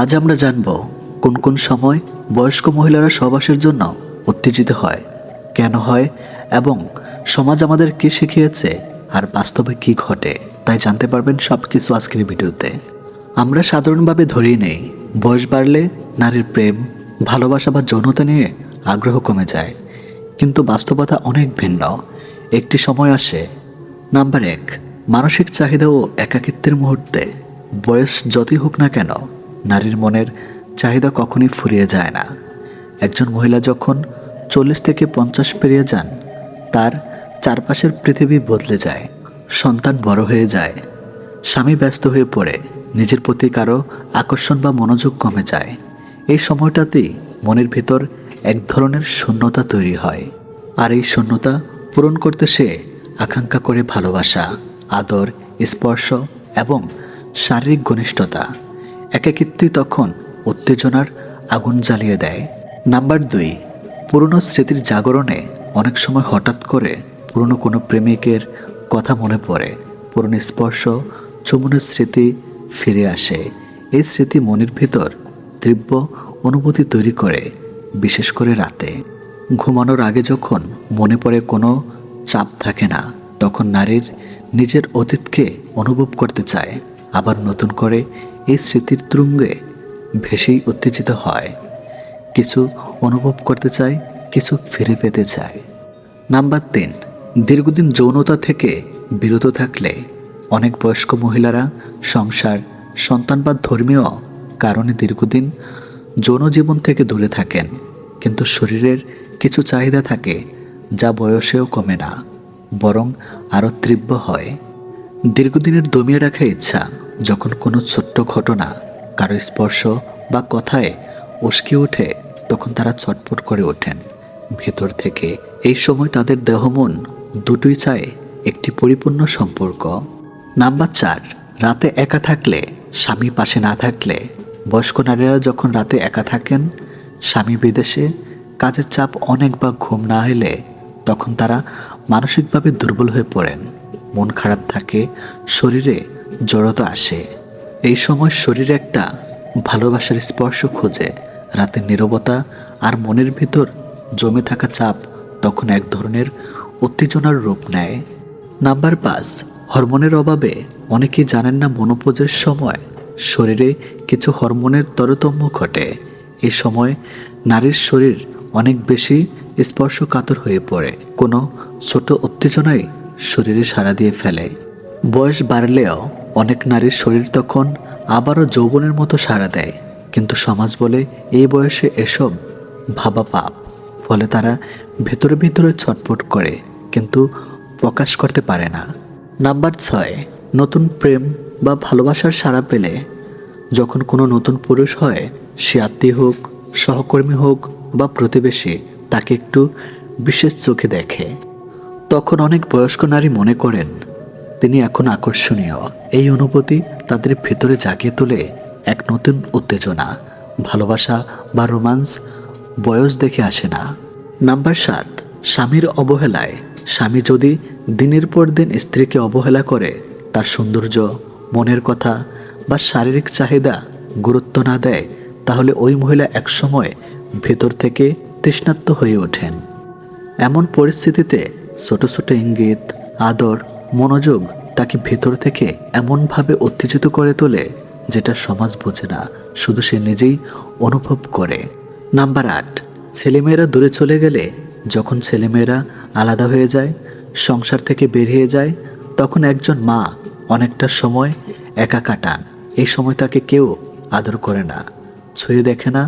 আজ আমরা জানব কোন কোন সময় বয়স্ক মহিলারা সহবাসের জন্য উত্তেজিত হয়, কেন হয় এবং সমাজ আমাদের কি শিখিয়েছে আর বাস্তবে কি ঘটে, তাই জানতে পারবেন সব কিছু আজকের ভিডিওতে। আমরা সাধারণভাবে ধরেই নেই, বয়স বাড়লে নারীর প্রেম, ভালোবাসা বা যৌনতা নিয়ে আগ্রহ কমে যায়, কিন্তু বাস্তবতা অনেক ভিন্ন। একটি সময় আসে, নাম্বার এক, মানসিক চাহিদা ও একাকিত্বের মুহূর্তে, বয়স যতই হোক না কেন নারীর মনের চাহিদা কখনই ফুরিয়ে যায় না। একজন মহিলা যখন চল্লিশ থেকে পঞ্চাশ পেরিয়ে যান, তার চারপাশের পৃথিবী বদলে যায়, সন্তান বড় হয়ে যায়, স্বামী ব্যস্ত হয়ে পড়ে, নিজের প্রতি কারও আকর্ষণ বা মনোযোগ কমে যায়। এই সময়টাতেই মনের ভিতর এক ধরনের শূন্যতা তৈরি হয়। আর এই শূন্যতা পূরণ করতে সে আকাঙ্ক্ষা করে ভালোবাসা, আদর, স্পর্শ এবং শারীরিক ঘনিষ্ঠতা। একাকিত্বই তখন উত্তেজনার আগুন জ্বালিয়ে দেয়। নাম্বার দুই, পুরনো স্মৃতির জাগরণে অনেক সময় হঠাৎ করে পুরনো কোনো প্রেমিকের কথা মনে পড়ে। পুরনো স্পর্শ চুমনের স্মৃতি ফিরে আসে। এই স্মৃতি মনের ভিতর তীব্র অনুভূতি তৈরি করে, বিশেষ করে রাতে। ঘুমানোর আগে যখন মনে পড়ে কোনো চাপ থাকে না, তখন নারীর নিজের অতীতকে অনুভব করতে চায়। আবার নতুন করে এই স্মৃতির তুঙ্গে ভেসেই উত্তেজিত হয়। কিছু অনুভব করতে চায়, কিছু ফিরে পেতে চায়। নাম্বার তিন, দীর্ঘদিন যৌনতা থেকে বিরত থাকলে অনেক বয়স্ক মহিলারা সংসার, সন্তান বা ধর্মীয় কারণে দীর্ঘদিন যৌন জীবন থেকে দূরে থাকেন। কিন্তু শরীরের কিছু চাহিদা থাকে যা বয়সেও কমে না, বরং আরও তীব্র হয়। দীর্ঘদিনের দমিয়ে রাখা ইচ্ছা যখন কোনো ছোট্ট ঘটনা কারও স্পর্শ বা কথায় উস্কে ওঠে, তখন তারা ছটফট করে ওঠেন। ভেতর থেকে এই সময় তাদের দেহমন দুটোই চায় একটি পরিপূর্ণ সম্পর্ক। নাম্বার চার, রাতে একা থাকলে, স্বামী পাশে না থাকলে, বয়স্ক নারীরা যখন রাতে একা থাকেন, স্বামী বিদেশে, কাজের চাপ অনেক বা ঘুম না এলে, তখন তারা মানসিকভাবে দুর্বল হয়ে পড়েন। মন খারাপ থাকে, শরীরে জড়তা আসে। এই সময় শরীরে একটা ভালোবাসার স্পর্শ খোঁজে। রাতের নীরবতা আর মনের ভিতর জমে থাকা চাপ তখন এক ধরনের উত্তেজনার রূপ নেয়। নাম্বার পাঁচ, হরমোনের অভাবে অনেকেই জানেন না মনোপোজের সময় শরীরে কিছু হরমোনের তারতম্য ঘটে। এই সময় নারীর শরীর অনেক বেশি স্পর্শকাতর হয়ে পড়ে। কোনো ছোট উত্তেজনাই শরীরে সাড়া দিয়ে ফেলে। বয়স বাড়লেও অনেক নারীর শরীর তখন আবারও যৌবনের মতো সাড়া দেয়। কিন্তু সমাজ বলে এই বয়সে এসব ভাবা পাপ। ফলে তারা ভেতরে ভেতরে ছটফট করে, কিন্তু প্রকাশ করতে পারে না। নাম্বার ছয়, নতুন প্রেম বা ভালোবাসার সাড়া পেলে যখন কোনো নতুন পুরুষ হয়, সে আত্মীয় হোক, সহকর্মী হোক বা প্রতিবেশী, তাকে একটু বিশেষ চোখে দেখে। তখন অনেক বয়স্ক নারী মনে করেন, তিনি এখন আকর্ষণীয়। এই অনুভূতি তাদের ভেতরে জাগিয়ে তোলে এক নতুন উত্তেজনা, ভালোবাসা বা রোমান্স, বয়স দেখে আসে না। নাম্বার সাত, স্বামীর অবহেলায়। স্বামী যদি দিনের পর দিন স্ত্রীকে অবহেলা করে, তার সৌন্দর্য, মনের কথা বা শারীরিক চাহিদা গুরুত্ব না দেয়, তাহলে ওই মহিলা একসময় ভেতর থেকে তৃষ্ণাত্ম হয়ে ওঠেন। এমন পরিস্থিতিতে ছোট ছোট ইঙ্গিত, আদর, মনোযোগ তাকে ভেতর থেকে এমনভাবে উত্তেজিত করে তোলে যেটা সমাজ বোঝে না, শুধু সে নিজেই অনুভব করে। নাম্বার আট, ছেলেমেয়েরা দূরে চলে গেলে যখন ছেলেমেয়েরা আলাদা হয়ে যায়, সংসার থেকে বেরিয়ে যায়, তখন একজন মা অনেকটা সময় একা কাটান। এই সময় তাকে কেউ আদর করে না, ছুঁয়ে দেখে না,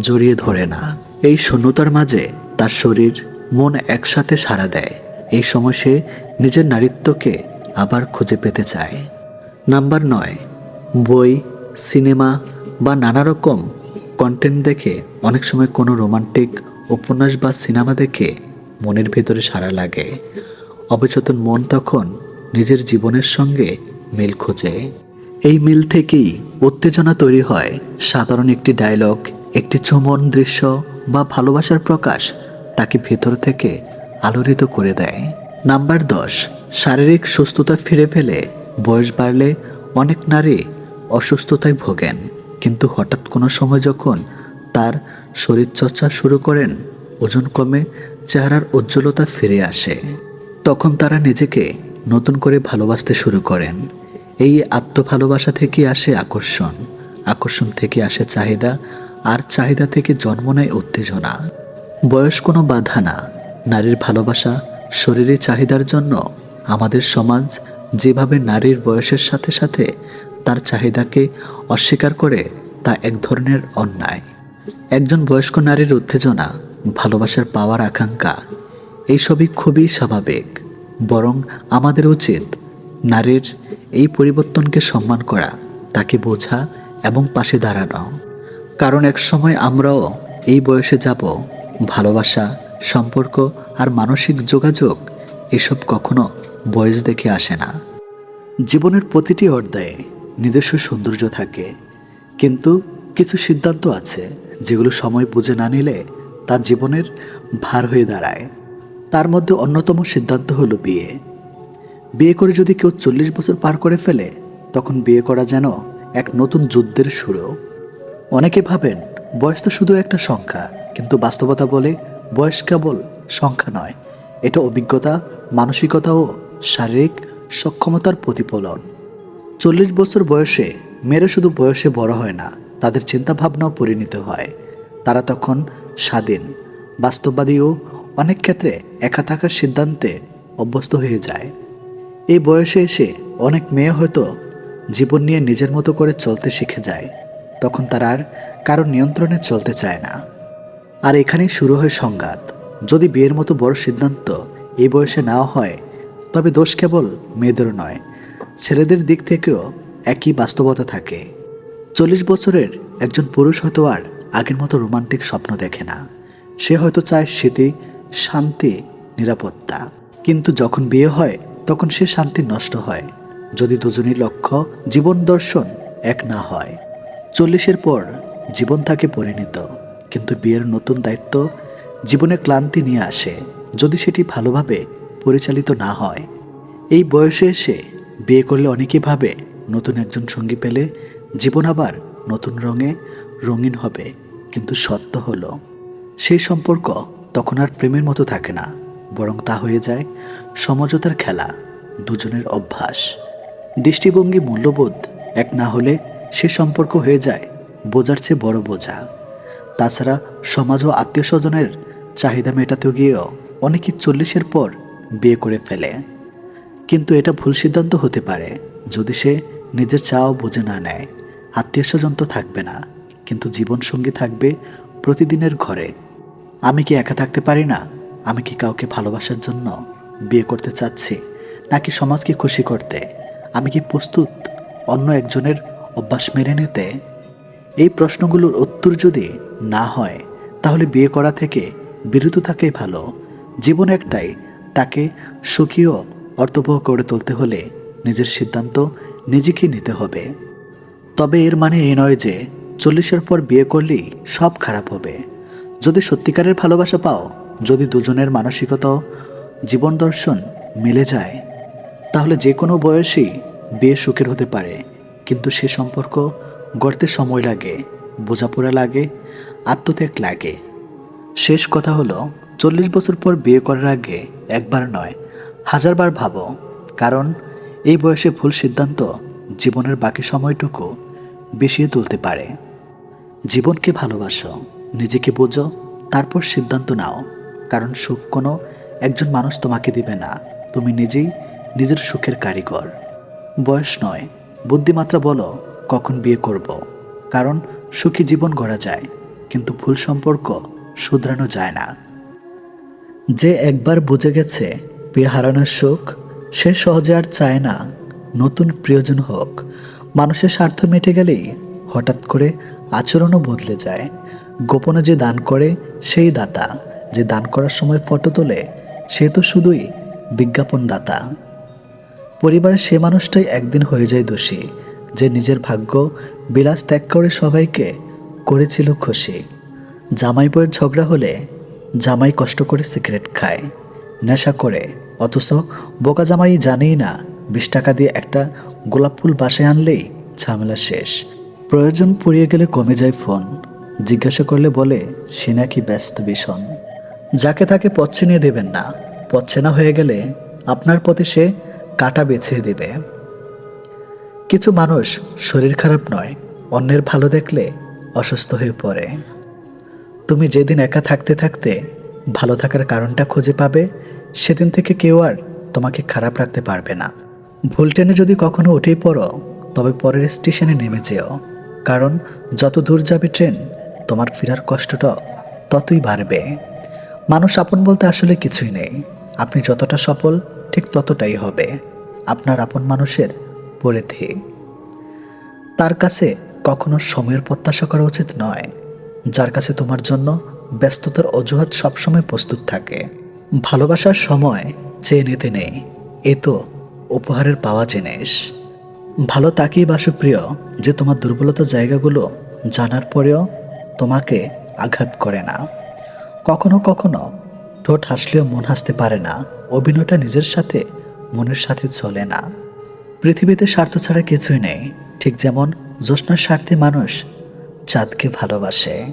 জড়িয়ে ধরে না। এই শূন্যতার মাঝে তার শরীর, মন একসাথে সাড়া দেয়। এই সময় সে নিজের নারীত্বকে আবার খুঁজে পেতে চায়। নাম্বার নয়, বই, সিনেমা বা নানা রকম কন্টেন্ট দেখে অনেক সময় কোনো রোমান্টিক উপন্যাস বা সিনেমা দেখে মনের ভেতরে সাড়া লাগে। অবচেতন মন তখন নিজের জীবনের সঙ্গে মিল খোঁজে। এই মিল থেকেই উত্তেজনা তৈরি হয়, সাধারণ একটি ডায়লগ একটি চুমন দৃশ্য বা ভালোবাসার প্রকাশ তাকে ভেতর থেকে আলোড়িত করে দেয়। নাম্বার দশ, শারীরিক সুস্থতা ফিরে ফেলে বয়স বাড়লে অনেক নারী অসুস্থতায় ভোগেন। কিন্তু হঠাৎ কোনো সময় যখন তার শরীরচর্চা শুরু করেন, ওজন কমে চেহারার উজ্জ্বলতা ফিরে আসে। তখন তারা নিজেকে নতুন করে ভালোবাসতে শুরু করেন। এই আত্মভালোবাসা থেকে আসে আকর্ষণ। আকর্ষণ থেকে আসে চাহিদা, আর চাহিদা থেকে জন্ম নেয় উত্তেজনা। বয়স কোনো বাধা না। নারীর ভালোবাসা শরীরের চাহিদার জন্য। আমাদের সমাজ যেভাবে নারীর বয়সের সাথে সাথে তার চাহিদাকে অস্বীকার করে, তা এক ধরনের অন্যায়। একজন বয়স্ক নারীর উত্তেজনা, ভালোবাসার পাওয়ার আকাঙ্ক্ষা, এইসবই খুবই স্বাভাবিক। বরং আমাদের উচিত নারীর এই পরিবর্তনকে সম্মান করা, তাকে বোঝা এবং পাশে দাঁড়ানো। কারণ এক সময় আমরাও এই বয়সে যাব, ভালোবাসা সম্পর্ক আর মানসিক যোগাযোগ এসব কখনো বয়স দেখে আসে না। জীবনের প্রতিটি অধ্যায়ে নিজস্ব সৌন্দর্য থাকে, কিন্তু কিছু সিদ্ধান্ত আছে যেগুলো সময় বুঝে না নিলে তা জীবনের ভার হয়ে দাঁড়ায়। তার মধ্যে অন্যতম সিদ্ধান্ত হলো বিয়ে। বিয়ে করে যদি কেউ চল্লিশ বছর পার করে ফেলে, তখন বিয়ে করা যেন এক নতুন যুদ্ধের শুরু। অনেকে ভাবেন, বয়স তো শুধু একটা সংখ্যা, কিন্তু বাস্তবতা বলে বয়স কেবল সংখ্যা নয়, এটা অভিজ্ঞতা, মানসিকতা ও শারীরিক সক্ষমতার প্রতিফলন। চল্লিশ বছর বয়সে মেয়েরা শুধু বয়সে বড় হয় না, তাদের চিন্তাভাবনাও পরিণত হয়। তারা তখন স্বাধীন, বাস্তববাদী ও অনেক ক্ষেত্রে একা থাকার সিদ্ধান্তে অভ্যস্ত হয়ে যায়। এই বয়সে এসে অনেক মেয়ে হয়তো জীবন নিয়ে নিজের মতো করে চলতে শিখে যায়, তখন তারা আর কারও নিয়ন্ত্রণে চলতে চায় না। আর এখানেই শুরু হয় সংঘাত। যদি বিয়ের মতো বড় সিদ্ধান্ত এই বয়সে নেওয়া হয়, তবে দোষ কেবল মেয়েদের নয়, ছেলেদের দিক থেকেও একই বাস্তবতা থাকে। চল্লিশ বছরের একজন পুরুষ হয়তো আর আগের মতো রোমান্টিক স্বপ্ন দেখে না। সে হয়তো চায় স্মৃতি, শান্তি, নিরাপত্তা। কিন্তু যখন বিয়ে হয়, তখন সে শান্তি নষ্ট হয়, যদি দুজনই লক্ষ্য জীবন দর্শন এক না হয়। চল্লিশের পর জীবন থাকে পরিণত। কিন্তু বিয়ের নতুন দায়িত্ব জীবনে ক্লান্তি নিয়ে আসে, যদি সেটি ভালোভাবে পরিচালিত না হয়। এই বয়সে এসে বিয়ে করলে অনেকে ভাবে নতুন একজন সঙ্গী পেলে জীবন আবার নতুন রঙে রঙিন হবে, কিন্তু সত্য হলো, সেই সম্পর্ক তখন আর প্রেমের মতো থাকে না, বরং তা হয়ে যায় সমঝোতার খেলা, দুজনের অভ্যাস। দৃষ্টিভঙ্গি মূল্যবোধ এক না হলে সে সম্পর্ক হয়ে যায় বোঝার চেয়ে বড় বোঝা। তাছাড়া সমাজ ও আত্মীয় স্বজনের চাহিদা মেটাতে গিয়েও অনেকে চল্লিশের পর বিয়ে করে ফেলে। কিন্তু এটা ভুল সিদ্ধান্ত হতে পারে। যদি সে নিজের চাও বুঝে না নেয়, আত্মীয় স্বজন তো থাকবে না, কিন্তু জীবনসঙ্গী থাকবে প্রতিদিনের ঘরে। আমি কি একা থাকতে পারি না? আমি কি কাউকে ভালোবাসার জন্য বিয়ে করতে চাচ্ছি, নাকি সমাজকে খুশি করতে? আমি কি প্রস্তুত অন্য একজনের অভ্যাস মেনে নিতে? এই প্রশ্নগুলোর উত্তর যদি না হয়, তাহলে বিয়ে করা থেকে বিরত থাকাই ভালো। জীবন একটাই, তাকে সুখী ও অর্থবহ করে তুলতে হলে নিজের সিদ্ধান্ত নিজেকে নিতে হবে। তবে এর মানে এই নয় যে চল্লিশের পর বিয়ে করলেই সব খারাপ হবে। যদি সত্যিকারের ভালোবাসা পাও, যদি দুজনের মানসিকতা জীবন দর্শন মিলে যায়, তাহলে যে কোনো বয়সেই বিয়ে সুখের হতে পারে। কিন্তু সে সম্পর্ক গড়তে সময় লাগে, বোঝাপড়া লাগে আত্মত্যাগ লাগে। শেষ কথা হলো, চল্লিশ বছর পর বিয়ে করার আগে একবার নয় হাজারবার ভাবো। কারণ, এই বয়সে ভুল সিদ্ধান্ত জীবনের বাকি সময়টুকু বেশিয়ে তুলতে পারে। জীবনকে ভালোবাসো, নিজেকে বোঝো, তারপর সিদ্ধান্ত নাও। কারণ সুখ কোনো একজন মানুষ তোমাকে দিবে না, তুমি নিজেই নিজের সুখের কারিগর। বয়স নয়, বুদ্ধিমাত্রা বলো, কখন বিয়ে করব। কারণ সুখী জীবন গড়া যায়। কিন্তু ভুল সম্পর্ক শুধরানো যায় না। যে একবার বুঝে গেছে বিয়ে হারানোর সুখ সে সহজে আর চায় না নতুন প্রিয়জন হোক। মানুষের স্বার্থ মেটে গেলেই হঠাৎ করে আচরণও বদলে যায়। গোপনে যে দান করে সেই দাতা, যে দান করার সময় ফটো তোলে, সে তো শুধুই বিজ্ঞাপন দাতা। পরিবারের সে মানুষটাই একদিন হয়ে যায় দোষী, যে নিজের ভাগ্য বিলাস ত্যাগ করে সবাইকে করেছিল খুশি। জামাই বইয়ের ঝগড়া হলে জামাই কষ্ট করে সিগারেট খায়। নেশা করে। অথচ বোকা জামাই জানেই না, বিশ টাকা দিয়ে একটা গোলাপ ফুল বাসায় আনলেই ঝামেলা শেষ। প্রয়োজন পুড়িয়ে গেলে কমে যায় ফোন। জিজ্ঞাসা করলে বলে, সে নাকি ব্যস্ত ভীষণ। যাকে তাকে পচ্ছে নিয়ে দেবেন না। পচ্ছে না হয়ে গেলে আপনার পথে সে কাটা বেছে দেবে। কিছু মানুষ শরীর খারাপ নয়, অন্যের ভালো দেখলে অসুস্থ হয়ে পড়ে। তুমি যেদিন একা থাকতে থাকতে ভালো থাকার কারণটা খুঁজে পাবে, সেদিন থেকে কেউ আর তোমাকে খারাপ রাখতে পারবে না। ভুল ট্রেনে যদি কখনো উঠেই পড়ো, তবে পরের স্টেশনে নেমে যেও। কারণ যত দূর যাবে ট্রেন, তোমার ফেরার কষ্টটা ততই বাড়বে। মানুষ আপন বলতে আসলে কিছুই নেই। আপনি যতটা সফল, ঠিক ততটাই হবে। আপনার আপন মানুষের পরিধি। তার কাছে কখনো সময়ের প্রত্যাশা করা উচিত নয়, যার কাছে তোমার জন্য ব্যস্ততার অজুহাত সবসময় প্রস্তুত থাকে। ভালোবাসার সময় চেয়ে নিতে নেই, এ তো উপহারের পাওয়া জিনিস। ভালো তাকেই বাসো প্রিয় যে তোমার দুর্বলতা জায়গাগুলো জানার পরেও তোমাকে আঘাত করে না। কখনো কখনো ঠোঁট হাসলেও মন হাসতে পারে না, অভিনয়টা নিজের সাথে, মনের সাথে চলে না। পৃথিবীতে স্বার্থ ছাড়া কিছুই নেই, ঠিক যেমন জ্যোৎস্নার স্বার্থে মানুষ চাঁদকে ভালোবাসে।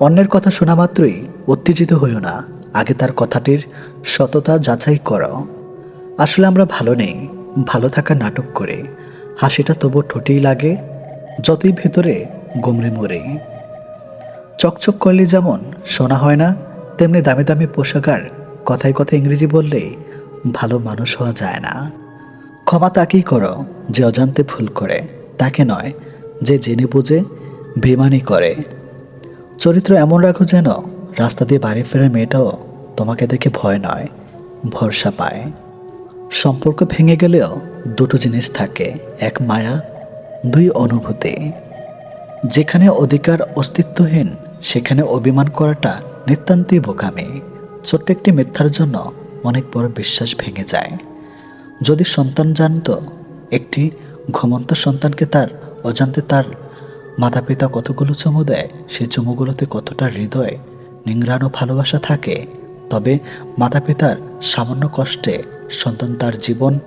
অন্যের কথা শোনা মাত্রই উত্তেজিত হইও না। আগে তার কথাটির সততা যাচাই করো। আসলে আমরা ভালো নেই, ভালো থাকা নাটক করে। হাসিটা তবু ঠোঁটেই লাগে, যতই ভেতরে গুমরে মরে। চকচক করলে যেমন শোনা হয় না, তেমনি দামি দামি পোশাকার কথায় কথায় ইংরেজি বললে ভালো মানুষ হওয়া যায় না। ক্ষমা তাকেই করো যে অজান্তে ভুল করে। তাকে নয় যে জেনে বুঝে বেমানি করে। চরিত্র এমন রাখো যেন রাস্তা দিয়ে বাড়ি ফেরার মেয়েটাও তোমাকে দেখে ভয় নয়, ভরসা পায়। সম্পর্ক ভেঙে গেলেও দুটো জিনিস থাকে, এক মায়া, দুই অনুভূতি। যেখানে অধিকার অস্তিত্বহীন, সেখানে অভিমান করাটা নিতান্তই বোকামি। ছোট্ট একটি মিথ্যার জন্য অনেক বড় বিশ্বাস ভেঙে যায়। যদি সন্তান জানতো, একটি ঘুমন্ত সন্তানকে তার অজান্তে তার মাতা পিতা কতগুলো চুমু দেয় সেই চুমুগুলোতে কতটা হৃদয়, নিংড়ানো ভালোবাসা থাকে। তবে মাতা পিতার সামান্য কষ্টে সন্তান তার জীবন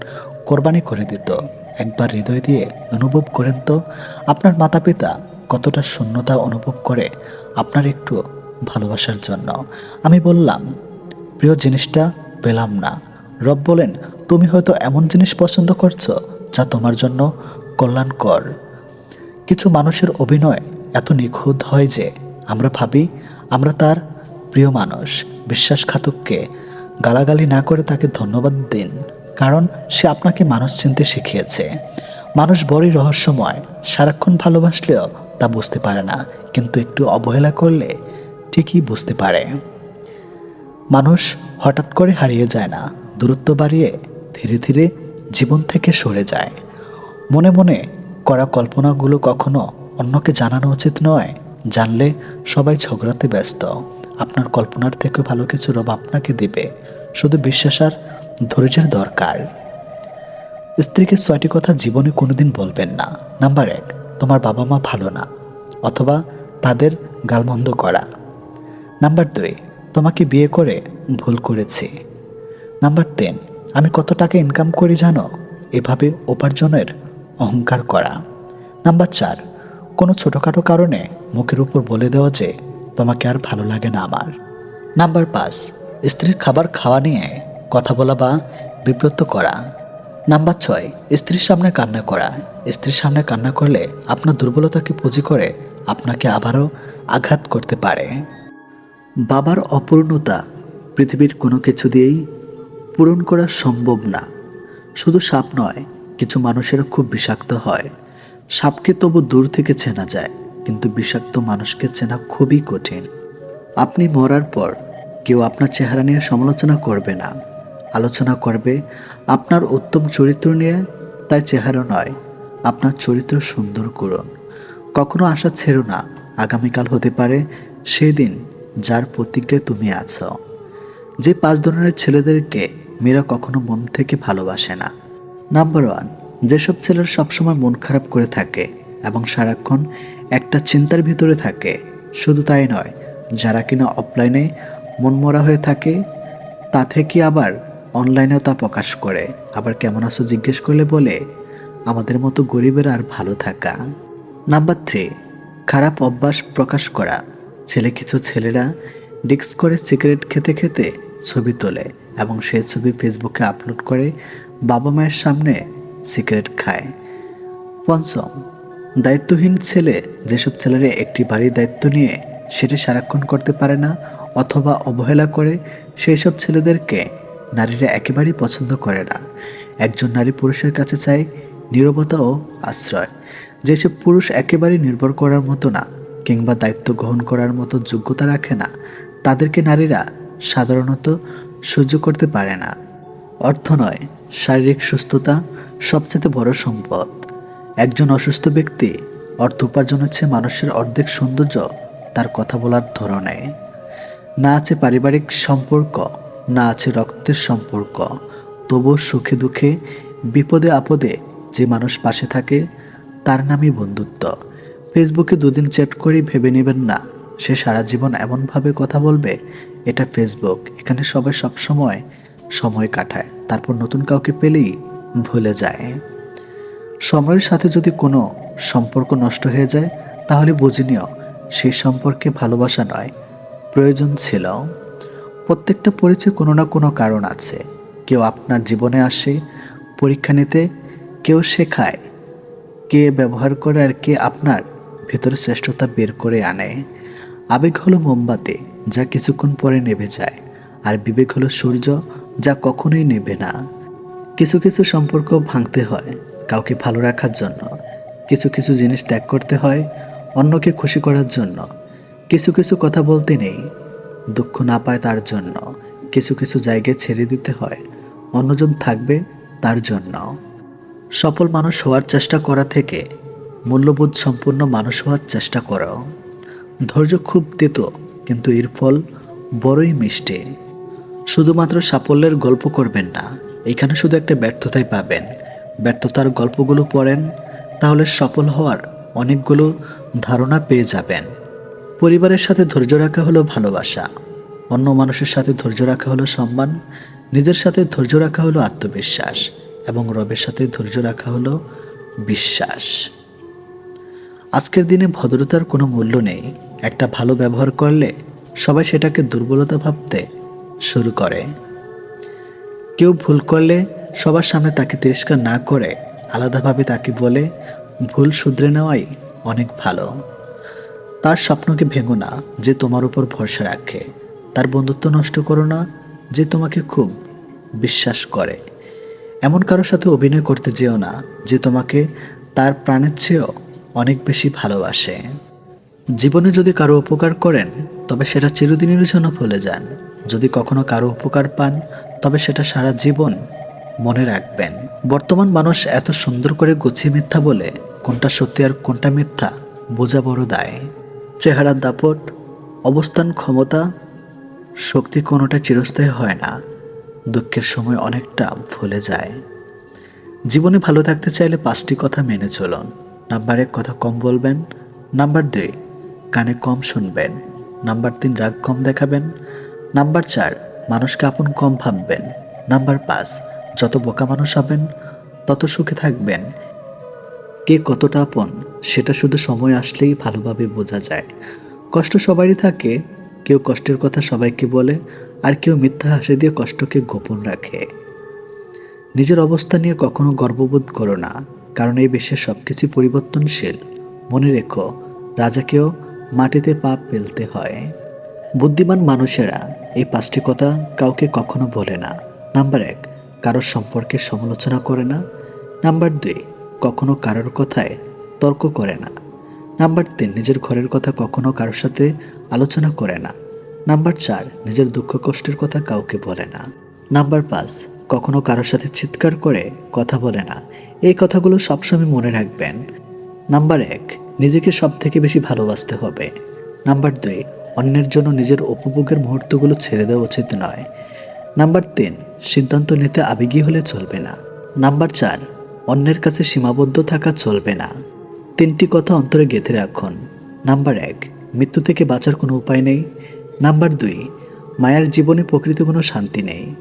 কোরবানি করে দিত। একবার হৃদয় দিয়ে অনুভব করেন তো, আপনার মাতা পিতা কতটা শূন্যতা অনুভব করে আপনার একটু ভালোবাসার জন্য। আমি বললাম, প্রিয় জিনিসটা পেলাম না। রব বলেন, তুমি হয়তো এমন জিনিস পছন্দ করছ যা তোমার জন্য কল্যাণকর। কিছু মানুষের অভিনয় এত নিখুঁত হয় যে, আমরা ভাবি, আমরা তার প্রিয় মানুষ, বিশ্বাসঘাতককে গালাগালি না করে তাকে ধন্যবাদ দিন, কারণ সে আপনাকে মানুষ চিনতে শিখিয়েছে। মানুষ বড়ই রহস্যময়, সারাক্ষণ ভালোবাসলেও তা বুঝতে পারে না, কিন্তু একটু অবহেলা করলে ঠিকই বুঝতে পারে। মানুষ হঠাৎ করে হারিয়ে যায় না, দূরত্ব বাড়িয়ে ধীরে ধীরে জীবন থেকে সরে যায়। মনে মনে করা কল্পনাগুলো কখনো অন্যকে জানানো উচিত নয়। জানলে সবাই ঝগড়াতে ব্যস্ত। আপনার কল্পনার থেকে ভালো কিছু রব আপনাকে দেবে। শুধু বিশ্বাস আর ধৈর্যের দরকার। স্ত্রীকে ছয়টি কথা জীবনে কোনোদিন বলবেন না। নাম্বার এক, তোমার বাবা মা ভালো না, অথবা তাদের গালমন্দ করা। নাম্বার দুই, তোমাকে বিয়ে করে ভুল করেছি। নাম্বার তিন আমি কত টাকা ইনকাম করি জানো? এভাবে উপার্জনের অহংকার করা। নাম্বার চার, কোনো ছোটোখাটো কারণে মুখের উপর বলে দেওয়া যে তোমাকে আর ভালো লাগে না আমার। নাম্বার পাঁচ, স্ত্রীর খাবার খাওয়া নিয়ে কথা বলা বা বিব্রত করা। নাম্বার ছয়, স্ত্রীর সামনে কান্না করা। স্ত্রীর সামনে কান্না করলে আপনার দুর্বলতাকে পুঁজি করে আপনাকে আবারও আঘাত করতে পারে। বাবার অপূর্ণতা পৃথিবীর কোনো কিছু দিয়েই পূরণ করা সম্ভব না। শুধু সাপ নয়, কিছু মানুষেরা খুব বিষাক্ত হয়। সাপকে তবু দূর থেকে চেনা যায়, কিন্তু বিষাক্ত মানুষকে চেনা খুবই কঠিন। আপনি মরার পর কেউ আপনার চেহারা নিয়ে সমালোচনা করবে না। আলোচনা করবে, আপনার উত্তম চরিত্র নিয়ে তাই চেহারা নয়, আপনার চরিত্র সুন্দর করুন। কখনো আশা ছেড়ো না, আগামীকাল হতে পারে সেই দিন যার প্রতিজ্ঞায় তুমি আছো। যে পাঁচ ধরনের ছেলেদেরকে মেয়েরা কখনো মন থেকে ভালোবাসে না। নাম্বার ওয়ান যেসব ছেলেরা সবসময় মন খারাপ করে থাকে এবং সারাক্ষণ একটা চিন্তার ভিতরে থাকে, শুধু তাই নয়, যারা কিনা অফলাইনে মনমরা হয়ে থাকে, তা থেকে আবার অনলাইনেও তা প্রকাশ করে। আবার কেমন আছো জিজ্ঞেস করলে বলে, আমাদের মতো গরিবের আর ভালো থাকা। নাম্বার থ্রি খারাপ অভ্যাস প্রকাশ করা। ছেলে কিছু ছেলেরা ডিক্স করে সিগারেট খেতে খেতে ছবি তোলে। এবং সেই ছবি ফেসবুকে আপলোড করে বাবা মায়ের সামনে সিগারেট খায়। পঞ্চম, দায়িত্বহীন ছেলে যেসব ছেলেরা একটি বাড়ির দায়িত্ব নিয়ে সেটি সারাক্ষণ করতে পারে না অথবা অবহেলা করে সেই সব ছেলেদেরকে নারীরা একেবারেই পছন্দ করে না। একজন নারী পুরুষের কাছে চায় নীরবতা ও আশ্রয়। যেসব পুরুষ একেবারেই নির্ভর করার মতো না কিংবা দায়িত্ব গ্রহণ করার মতো যোগ্যতা রাখে না, তাদেরকে নারীরা সাধারণত সহ্য করতে পারে না। অর্থ নয়, শারীরিক সুস্থতা সবচেয়ে বড় সম্পদ। একজন অসুস্থ ব্যক্তি অর্থ উপার্জন হচ্ছে মানুষের অর্ধেক সৌন্দর্য তার কথা বলার ধরনে। না আছে পারিবারিক সম্পর্ক, না আছে রক্তের সম্পর্ক। তবুও সুখে দুঃখে, বিপদে আপদে যে মানুষ পাশে থাকে, তার নামই বন্ধুত্ব। ফেসবুকে দুদিন চ্যাট করেই ভেবে নেবেন না, সে সারা জীবন এমনভাবে কথা বলবে এটা ফেসবুক এখানে সবাই সবসময় সময় কাটায়। তারপর নতুন কাউকে পেলেই ভুলে যায়। সময়ের সাথে যদি কোনো সম্পর্ক নষ্ট হয়ে যায়, তাহলে বুঝে নিও সেই সম্পর্কে ভালোবাসা নয়, প্রয়োজন ছিল। প্রত্যেকটা পরিচয় কোনো না কোনো কারণ আছে। কেউ আপনার জীবনে আসে, পরীক্ষা নিতে, কেউ শেখায়, কে ব্যবহার করে আর কে আপনার ভেতরে শ্রেষ্ঠতা বের করে আনে। আবেগ হলো মোমবাতি, যা কিছুক্ষণ পরে নেভে যায় আর বিবেক হলো সূর্য, যা কখনোই নেবে না। কিছু কিছু সম্পর্ক ভাঙতে হয়, কাউকে ভালো রাখার জন্য। কিছু কিছু জিনিস ত্যাগ করতে হয়, অন্যকে খুশি করার জন্য। কিছু কিছু কথা বলতে নেই, দুঃখ না পায় তার জন্য। কিছু কিছু জায়গায় ছেড়ে দিতে হয়, অন্যজন থাকবে তার জন্য। সফল মানুষ হওয়ার চেষ্টা করা থেকে, মূল্যবোধ সম্পূর্ণ মানুষ হওয়ার চেষ্টা করো। ধৈর্য খুব তেতো, কিন্তু এর ফল বড়ই মিষ্টি। শুধুমাত্র সাফল্যের গল্প করবেন না, এখানে শুধু একটা ব্যর্থতাই পাবেন। ব্যর্থতার গল্পগুলো পড়েন, তাহলে সফল হওয়ার অনেকগুলো ধারণা পেয়ে যাবেন। পরিবারের সাথে ধৈর্য রাখা হলো ভালোবাসা, অন্য মানুষের সাথে ধৈর্য রাখা হলো সম্মান, নিজের সাথে ধৈর্য রাখা হলো আত্মবিশ্বাস, এবং রবের সাথে ধৈর্য রাখা হলো বিশ্বাস। আজকের দিনে ভদ্রতার কোনো মূল্য নেই একটা ভালো ব্যবহার করলে সবাই সেটাকে দুর্বলতা ভাবতে শুরু করে। কেউ ভুল করলে সবার সামনে তাকে তিরস্কার না করে আলাদাভাবে তাকে বলে ভুল শুধরে নেওয়াই অনেক ভালো। তার স্বপ্নকে ভেঙো না, যে তোমার উপর ভরসা রাখে। তার বন্ধুত্ব নষ্ট করো না, যে তোমাকে খুব বিশ্বাস করে। এমন কারোর সাথে অভিনয় করতে যেও না, যে তোমাকে তার প্রাণের চেয়েও অনেক বেশি ভালোবাসে। জীবনে যদি কারও উপকার করেন, তবে সেটা চিরদিনের জন্য ভুলে যান। যদি কখনো কারও উপকার পান, তবে সেটা সারা জীবন মনে রাখবেন। বর্তমান মানুষ এত সুন্দর করে গুছিয়ে মিথ্যা বলে, কোনটা সত্যি আর কোনটা মিথ্যা, বোঝা বড় দায়। চেহারার দাপট, অবস্থান ক্ষমতা, শক্তি কোনোটা চিরস্থায়ী হয় না। দুঃখের সময় অনেকটা ভুলে যায়। জীবনে ভালো থাকতে চাইলে পাঁচটি কথা মেনে চলুন। নাম্বার এক, কথা কম বলবেন। নাম্বার দুই কানে কম শুনবেন। নাম্বার তিন, রাগ কম দেখাবেন। নাম্বার চার, মানুষকে আপন কম ভাববেন। নাম্বার পাঁচ, যত বোকা মানুষ হবেন, তত সুখে থাকবেন। কে কতটা আপন, সেটা শুধু সময় আসলেই ভালোভাবে বোঝা যায়। কষ্ট সবারই থাকে। কেউ কষ্টের কথা সবাইকে বলে, আর কেউ মিথ্যা হাসি দিয়ে কষ্টকে গোপন রাখে। নিজের অবস্থা নিয়ে কখনো গর্ববোধ করো না, কারণ এই বিশ্বের সব কিছু পরিবর্তনশীল। মনে রেখো, রাজাকেও মাটিতে পা ফেলতে হয়। বুদ্ধিমান মানুষেরা এই পাঁচটি কথা কাউকে কখনো বলে না। নাম্বার এক, কারোর সম্পর্কে সমালোচনা করে না। নাম্বার দুই, কখনো কারোর কথায় তর্ক করে না। নাম্বার তিন, নিজের ঘরের কথা কখনো কারোর সাথে আলোচনা করে না। নাম্বার চার, নিজের দুঃখ কষ্টের কথা কাউকে বলে না। নাম্বার পাঁচ, কখনো কারোর সাথে চিৎকার করে কথা বলে না। এই কথাগুলো সবসময় মনে রাখবেন। নাম্বার এক নিজেকে সব থেকে বেশি ভালোবাসতে হবে। নাম্বার দুই, অন্যের জন্য নিজের উপভোগের মুহূর্তগুলো ছেড়ে দেওয়া উচিত নয়। নাম্বার তিন, সিদ্ধান্ত নিতে আবেগী হলে চলবে না। নাম্বার চার, অন্যের কাছে সীমাবদ্ধ থাকা চলবে না। তিনটি কথা অন্তরে গেঁথে রাখুন। নাম্বার এক, মৃত্যু থেকে বাঁচার কোনো উপায় নেই। নাম্বার দুই, মায়ের জীবনে প্রকৃত কোনো শান্তি নেই।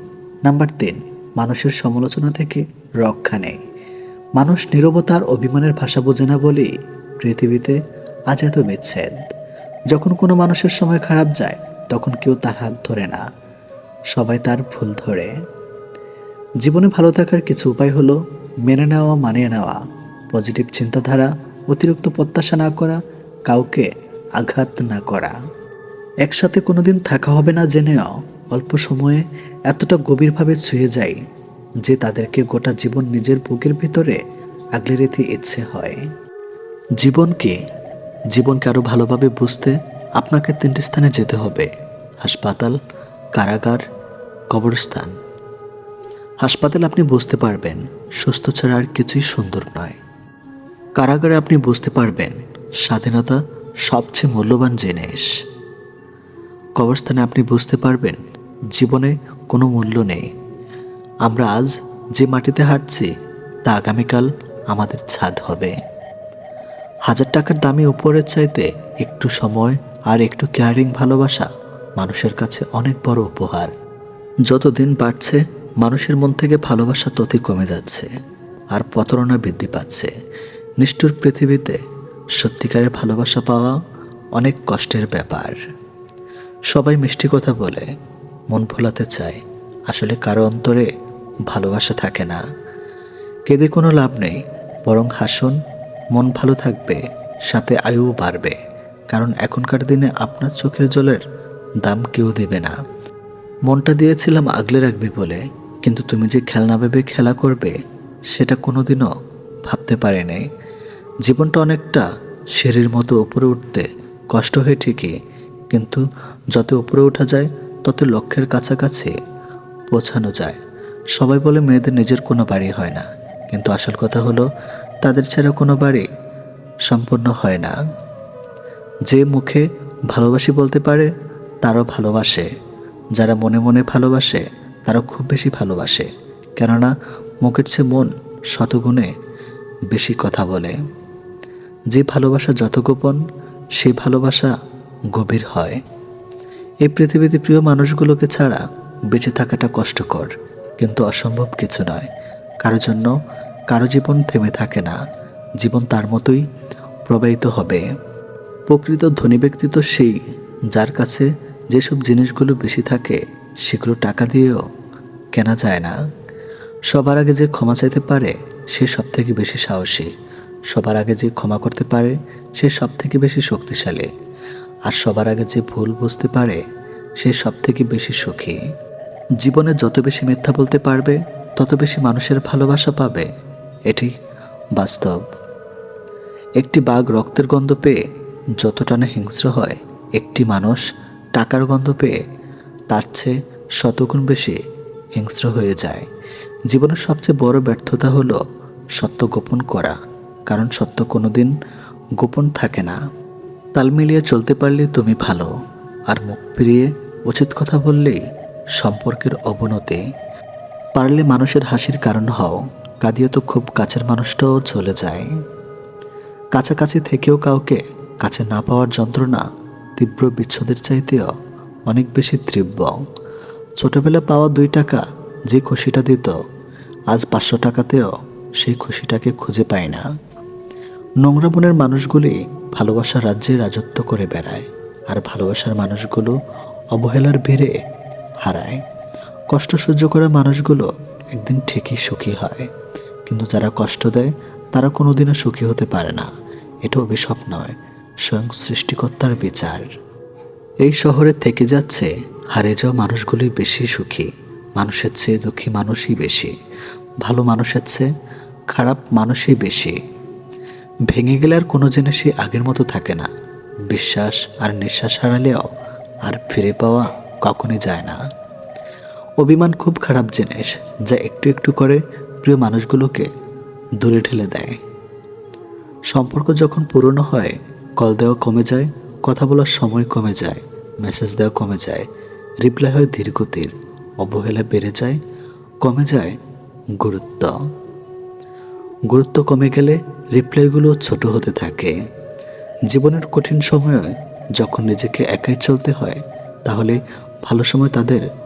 নাম্বার তিন, মানুষের সমালোচনা থেকে রক্ষা নেই। মানুষ নীরবতার অভিমানের ভাষা বোঝে না বলেই পৃথিবীতে আজ এত বিচ্ছেদ। যখন কোনো মানুষের সময় খারাপ যায়, তখন কেউ তার হাত ধরে না। সবাই তার ভুল ধরে। জীবনে ভালো থাকার কিছু উপায় হলো মেনে নেওয়া, মানিয়ে নেওয়া। পজিটিভ চিন্তাধারা, অতিরিক্ত প্রত্যাশা না করা, কাউকে আঘাত না করা। একসাথে কোনোদিন থাকা হবে না জেনেও অল্প সময়ে এতটা গভীরভাবে ছুঁয়ে যায় যে তাদেরকে গোটা জীবন নিজের বুকের ভিতরে আগলে রেখে ইচ্ছে হয়। জীবনকে জীবনকে আরও ভালোভাবে বুঝতে আপনাকে তিনটি স্থানে যেতে হবে। হাসপাতাল, কারাগার, কবরস্থান। হাসপাতালে আপনি বুঝতে পারবেন, সুস্থ ছাড়া আর কিছুই সুন্দর নয়। কারাগারে আপনি বুঝতে পারবেন, স্বাধীনতা সবচেয়ে মূল্যবান জিনিস। কবরস্থানে আপনি বুঝতে পারবেন, জীবনে কোনো মূল্য নেই। আমরা আজ যে মাটিতে হাঁটছি, তা আগামীকাল আমাদের ছাদ হবে। হাজার টাকার দামি উপরের চাইতে একটু সময় আর একটু কেয়ারিং ভালোবাসা মানুষের কাছে অনেক বড় উপহার। যত দিন বাড়ছে, মানুষের মন থেকে ভালোবাসা ততই কমে যাচ্ছে আর প্রতারণা বৃদ্ধি পাচ্ছে। নিষ্ঠুর পৃথিবীতে সত্যিকারের ভালোবাসা পাওয়া অনেক কষ্টের ব্যাপার। সবাই মিষ্টি কথা বলে, মন ভোলাতে চায়। আসলে কারও অন্তরে ভালোবাসা থাকে না। কেঁদে কোনো লাভ নেই, বরং হাসুন মন ভালো থাকবে, সাথে আয়ুও বাড়বে। কারণ এখনকার দিনে আপনার চোখের জলের দাম কেউ দেবে না। মনটা দিয়েছিলাম আগলে রাখবি বলে, কিন্তু তুমি যে খেলনা ভেবে খেলা করবে, সেটা কোনোদিনও ভাবতে পারিনি। জীবনটা অনেকটা সিঁড়ির মতো উপরে উঠতে কষ্ট হয় ঠিকই, কিন্তু যত উপরে ওঠা যায়, তত লক্ষ্যের কাছাকাছি পৌঁছানো যায়। সবাই বলে মেয়েদের নিজের কোনো বাড়ি হয় না, কিন্তু আসল কথা হলো তাদের ছাড়া কোনো বাড়ি সম্পূর্ণ হয় না। যে মুখে ভালোবাসি বলতে পারে, তারও ভালোবাসে। যারা মনে মনে ভালোবাসে তারা খুব বেশি ভালোবাসে। কেননা, মুখের চেয়ে মন শতগুণে বেশি কথা বলে। যে ভালোবাসা যত গোপন সেই ভালোবাসা গভীর হয়। এই পৃথিবীতে প্রিয় মানুষগুলোকে ছাড়া বেঁচে থাকাটা কষ্টকর, কিন্তু অসম্ভব কিছু নয়। কারও জন্য কারও জীবন থেমে থাকে না। জীবন তার মতোই প্রবাহিত হবে। প্রকৃত ধনী ব্যক্তি তো সেই যার কাছে যেসব জিনিসগুলো বেশি থাকে, সেগুলো টাকা দিয়েও কেনা যায় না। সবার আগে যে ক্ষমা চাইতে পারে, সে সব থেকে বেশি সাহসী। সবার আগে যে ক্ষমা করতে পারে, সে সব থেকে বেশি শক্তিশালী। আর সবার আগে যে ভুল বুঝতে পারে, সে সব থেকে বেশি সুখী। জীবনে যত বেশি মিথ্যা বলতে পারবে, তত বেশি মানুষের ভালোবাসা পাবে। এটি বাস্তব। একটি বাঘ রক্তের গন্ধ পেয়ে যতটা না হিংস্র হয়, একটি মানুষ টাকার গন্ধ পেয়ে তার চেয়ে শতগুণ বেশি হিংস্র হয়ে যায়। জীবনের সবচেয়ে বড় ব্যর্থতা হলো সত্য গোপন করা, কারণ সত্য কোনোদিন গোপন থাকে না। তাল মিলিয়ে চলতে পারলে তুমি ভালো, আর মুখ ফিরিয়ে উচিত কথা বললেই সম্পর্কের অবনতি। পারলে মানুষের হাসির কারণ হও কাঁদিয়ে তো খুব কাছের মানুষটাও চলে যায়। কাছাকাছি থেকেও কাউকে কাছে না পাওয়ার যন্ত্রণা তীব্র বিচ্ছেদের চাইতেও অনেক বেশি তীব্র। ছোটবেলা পাওয়া দুই টাকা যে খুশিটা দিত, আজ পাঁচশো টাকাতেও সেই খুশিটাকে খুঁজে পায় না। নোংরা মনের মানুষগুলি ভালোবাসার রাজ্যে রাজত্ব করে বেড়ায় আর ভালোবাসার মানুষগুলো অবহেলার ভিড়ে হারায়। কষ্ট সহ্য করা মানুষগুলো একদিন ঠিকই সুখী হয়। কিন্তু যারা কষ্ট দেয়, তারা কোনোদিনও সুখী হতে পারে না। এটা অভিশাপ নয়, স্বয়ং সৃষ্টিকর্তার বিচার। এই শহরে থেকে যাচ্ছে, হারে যাওয়া মানুষগুলি বেশি সুখী। মানুষের চেয়ে দুঃখী মানুষই বেশি। ভালো মানুষের চেয়ে খারাপ মানুষই বেশি। ভেঙে গেলে আর কোনো জিনিসই আগের মতো থাকে না। বিশ্বাস আর নিঃশ্বাস হারালেও আর ফিরে পাওয়া কখনই যায় না। অভিমান খুব খারাপ জিনিস যা একটু একটু করে প্রিয় মানুষগুলোকে দূরে ঠেলে দেয়। সম্পর্ক যখন পুরনো হয়, কল দেওয়া কমে যায়, কথা বলার সময় কমে যায় মেসেজ দেওয়া কমে যায় রিপ্লাই হয় ধীরগতির, অবহেলা বেড়ে যায়, কমে যায় গুরুত্ব। গুরুত্ব কমে গেলে রিপ্লাইগুলো ছোট হতে থাকে। জীবনের কঠিন সময়ে যখন নিজেকে একাই চলতে হয়, তাহলে ভালো সময় তাদের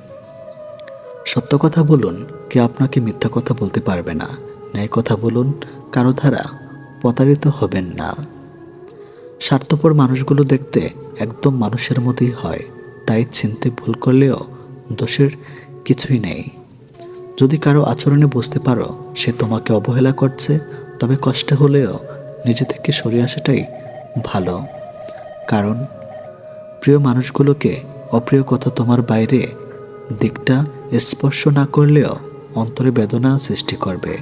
সত্য কথা বলুন কে আপনাকে মিথ্যা কথা বলতে পারবে না। ন্যায় কথা বলুন, কারও দ্বারা প্রতারিত হবেন না। স্বার্থপর মানুষগুলো দেখতে একদম মানুষের মতোই হয়, তাই চিনতে ভুল করলেও দোষের কিছুই নেই। যদি কারও আচরণে বুঝতে পারো, সে তোমাকে অবহেলা করছে, তবে কষ্ট হলেও নিজে থেকে সরে আসাটাই ভালো। কারণ, প্রিয় মানুষগুলোকে অপ্রিয় কথা তোমার বাইরে দিকটা স্পর্শ না করলেও অন্তরে বেদনা সৃষ্টি করবে।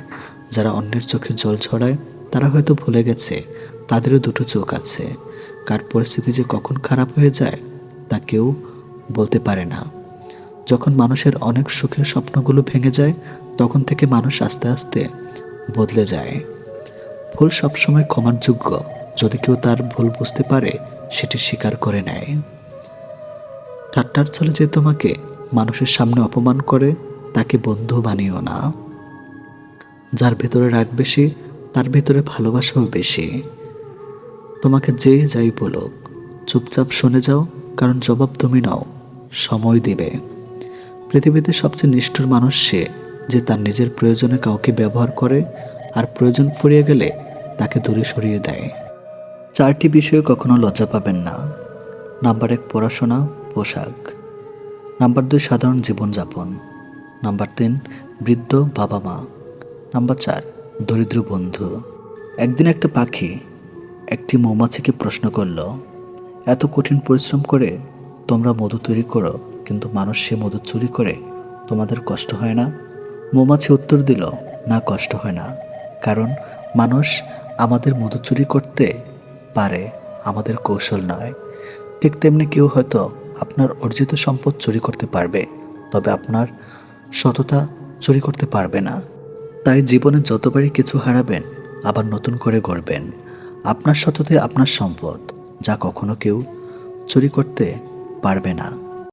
যারা অন্যের চোখে জল ছড়ায়, তারা হয়তো ভুলে গেছে, তাদেরও দুটো চোখ আছে। কার পরিস্থিতি যে কখন খারাপ হয়ে যায়, তা কেউ বলতে পারে না। যখন মানুষের অনেক সুখের স্বপ্নগুলো ভেঙে যায়, তখন থেকে মানুষ আস্তে আস্তে বদলে যায়। ভুল সবসময় ক্ষমার যোগ্য, যদি কেউ তার ভুল বুঝতে পারে, সেটি স্বীকার করে নেয়। ঠাট্টার ছলে যে তোমাকে মানুষের সামনে অপমান করে, তাকে বন্ধু বানিও না। যার ভেতরে রাগ বেশি, তার ভেতরে ভালোবাসাও বেশি। তোমাকে যে যাই বলুক, চুপচাপ শুনে যাও, কারণ জবাব তুমি নাও, সময় দিবে। পৃথিবীতে সবচেয়ে নিষ্ঠুর মানুষ সে, যে তার নিজের প্রয়োজনে কাউকে ব্যবহার করে, আর প্রয়োজন ফুরিয়ে গেলে তাকে দূরে সরিয়ে দেয়। চারটি বিষয়ে কখনো লজ্জা পাবেন না। নাম্বার এক, পড়াশোনা, পোশাক। নাম্বার দুই, সাধারণ জীবনযাপন। নাম্বার তিন, বৃদ্ধ বাবা মা। নাম্বার চার, দরিদ্র বন্ধু। একদিন একটা পাখি একটি মৌমাছিকে প্রশ্ন করল, এত কঠিন পরিশ্রম করে তোমরা মধু তৈরি করো, কিন্তু মানুষ সে মধু চুরি করে তোমাদের কষ্ট হয় না? মৌমাছি উত্তর দিল, না, কষ্ট হয় না। কারণ মানুষ আমাদের মধু চুরি করতে পারে, আমাদের কৌশল নয়। ঠিক তেমনি কেউ হয়তো আপনার অর্জিত সম্পদ চুরি করতে পারবে, তবে আপনার সততা চুরি করতে পারবে না। তাই জীবনে যতবারই কিছু হারাবেন, আবার নতুন করে গড়বেন। আপনার সততে আপনার সম্পদ, যা কখনো কেউ চুরি করতে পারবে না।